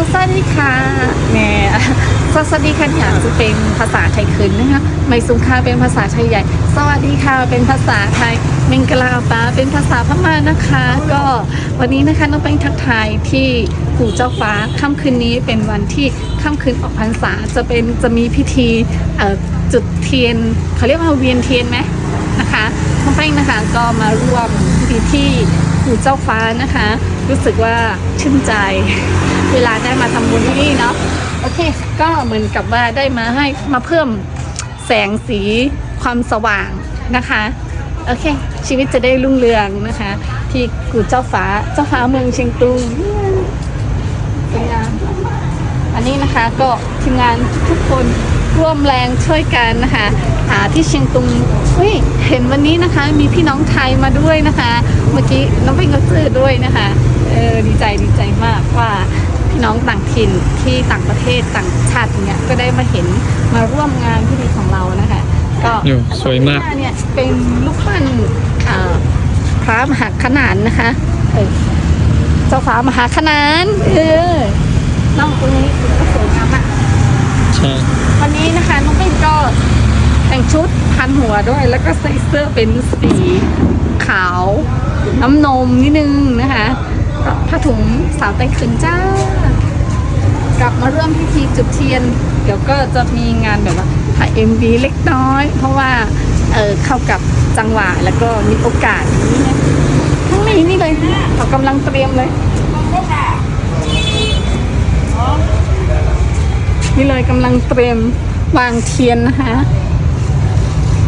สวัสดีค่ะแม่สวัสดีค่ะอยากจะเป็นภาษาไทยคืนนะคะไม่สุขาเป็นภาษาไทยใหญ่ สวัสดีค่ะเป็นภาษาไทยเมงกลาปาเป็นภาษาพม่านะคะ ก็วันนี้นะคะน้องเป็นทักทายที่ปู่เจ้าฟ้าค่ำคืนนี้เป็นวันที่ค่ำคืนออกพรรษาจะเป็นจะมีพิธีจุดเทียนเขาเรียกว่าเวียนเทียนไหมนะคะน้องแป้งนะคะก็มาร่วมพิธีที่ปู่เจ้าฟ้านะคะ รู้สึกว่าชื่นใจ เวลาได้มาทำบุญที่นี่เนาะโอเค ก็เหมือนกับว่าได้มาให้มาเพิ่มแสงสีความสว่างนะคะโอเค ชีวิตจะได้รุ่งเรืองนะคะ ที่กูเจ้าฟ้าเจ้าฟ้าเมืองเชียงตุงเป็นงานอันนี้นะคะก็ทีมงานทุกคน ร่วมแรงช่วยกันนะคะหาที่เชียงตุงเฮ้ยเห็นวันนี้นะคะ มีพี่น้องไทยมาด้วยนะคะ เมื่อกี้น้องเป็นก็เจอด้วยนะคะเออดีใจดีใจมากว่าพี่น้องต่างถิ่นที่ต่างประเทศต่างชาติอย่างเงี้ยก็ได้มาเห็นมาร่วมงานพิธีของเรานะคะ ก็อยู่สวยมากอันเนี่ยเป็นลูกปั้นอ่าพระมหาขนานนะคะเออเจ้าฟ้ามหาขนานเออน้องตรงนี้ก็สวยงามมากใช่ วันนี้นะคะน้องเป็นก็แต่งชุดพันหัวด้วย แล้วก็ใส่เสื้อเป็นสีขาว น้ำนมนิดนึงนะคะผ้าถุงสาวไต้ขืนจ้ากลับมาเริ่มพิธีจุดเทียน เดี๋ยวก็จะมีงานแบบว่าถ่ายเอ็มวีเล็กน้อย เพราะว่าเออเข้ากับจังหวะแล้วก็มีโอกาสนี้นะทั้งนี้นี่เลยเขากำลังเตรียมเลย นี่เลยกำลังเตรียมวางเทียนนะคะ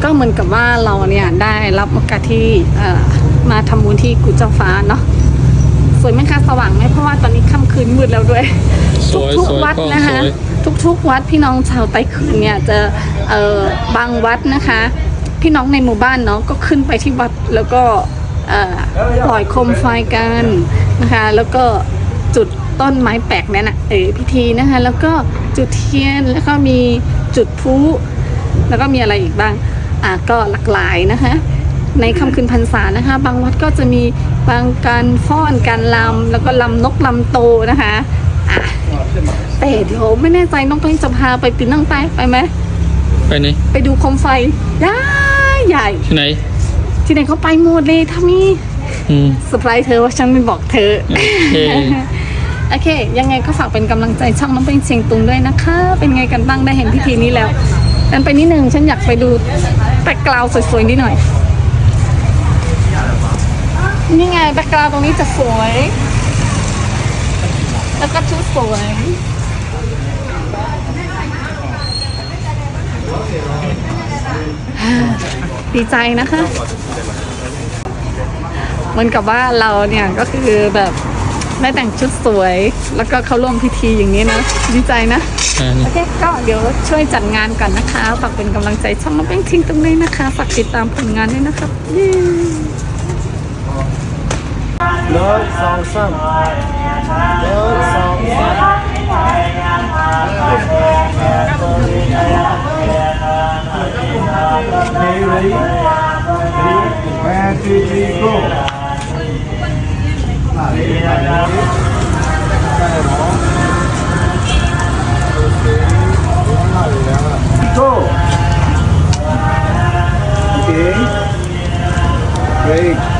ก็เหมือนกับว่าเราเนี่ยได้รับโอกาสที่เอ่อมาทำบุญที่กุฎเจ้าฟ้าเนาะสวยไหมคะสว่างไหมเพราะว่าตอนนี้ค่ำคืนมืดแล้วด้วยสวยทุกสวยๆวัดก็นะสคะวยทุกๆวัดพี่น้องชาวไต้คืนเนี่ยจะเอ่อบางวัดนะคะ พี่น้องในหมู่บ้านเนาะก็ขึ้นไปที่วัดแล้วก็เอ่อปล่อยโคมไฟกันนะคะ แล้วก็จุด ต้นไม้แปลกนั่นน่ะเออพิธีนะคะ แล้วก็จุดเทียนแล้วก็มีจุดพลุแล้วก็มีอะไรอีกบ้างอะก็หลากหลายนะคะในค่ำคืนพรรษานะคะ บางวัดก็จะมีบางการฟ้อนการลำแล้วก็ลำนกลำโตนะคะอะแต่เดี๋ยวไม่แน่ใจน้องต้องจะพาไปปีนั่งไปไปไหมไปไหนไปดูโคมไฟใหญ่ใหญ่ที่ไหน ที่ไหนเขาไปหมดเลยถ้ามีอืมเซอร์ไพรส์เธอว่าฉันไม่บอกเธอ โอเค ยังไงก็ฝากเป็นกำลังใจช่องน้องเป็นเชียงตุงด้วยนะคะ เป็นไงกันบ้างได้เห็นพิธีนี้แล้วกันไปนิดนึงฉันอยากไปดูแบ็กกราวสวยๆนิดหน่อย นี่ไงแบ็กกราวตรงนี้จะสวย แล้วก็ชุดสวยดีใจนะคะเหมือนกับว่าเราเนี่ยก็คือแบบ ได้แต่งชุดสวย แล้วก็เข้าร่วมพิธีอย่างนี้นะ ดีใจนะอ่านี่โอเค ก็เดี๋ยวช่วยจัดงานก่อนนะคะ ฝากเป็นกำลังใจช่องน้องแป้งทิ้งตรงนี้นะคะ ฝากติดตามผลงานด้วยนะครับเย้หนึ่งสองสามหนึ่งสองสาม Okay, ready? Ready? One, two, three, go. Go. Okay. Great.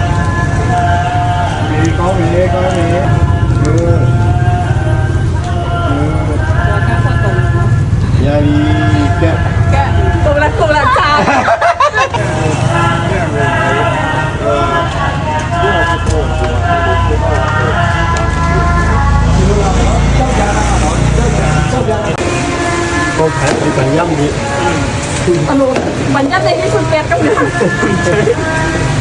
Con thả bị bằng dâm đi. อนุบรรยากาศในที่สุดแปดกับหนึ่ง